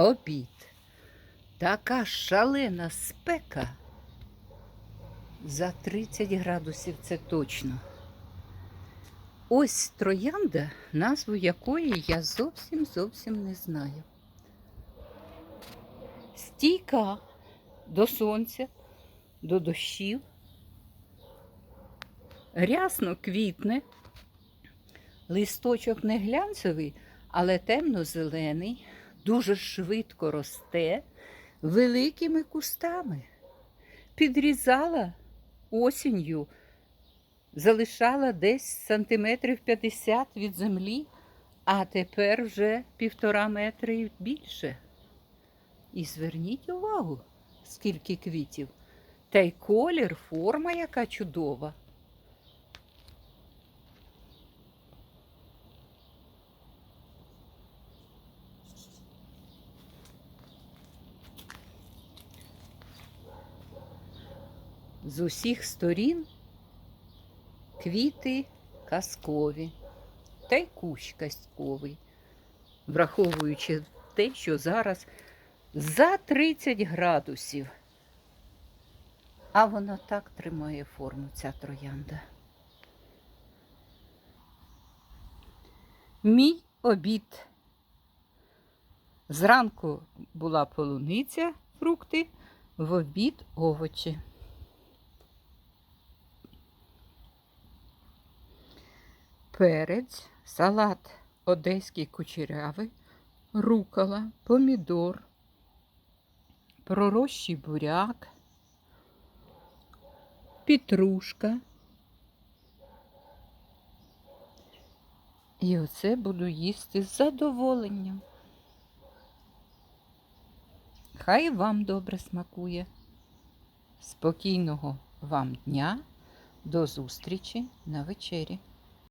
обід. Така шалена спека. За 30 градусів це точно. Ось троянда, назву якої я зовсім зовсім не знаю. Стійка до сонця, до дощів. Рясно квітне, листочок не глянцевий, але темно-зелений, дуже швидко росте великими кустами. Підрізала осінню, залишала десь сантиметрів 50 від землі, а тепер вже півтора метри і більше. І зверніть увагу, скільки квітів. Та й колір, форма яка чудова. З усіх сторін квіти казкові, та й кущ казковий, враховуючи те, що зараз за 30 градусів. А вона так тримає форму, ця троянда. Мій обід. Зранку була полуниця, фрукти, в обід овочі. Перець, салат одеський кучерявий, рукола, помідор, пророщий буряк, петрушка. І оце буду їсти з задоволенням. Хай вам добре смакує. Спокійного вам дня. До зустрічі на вечері.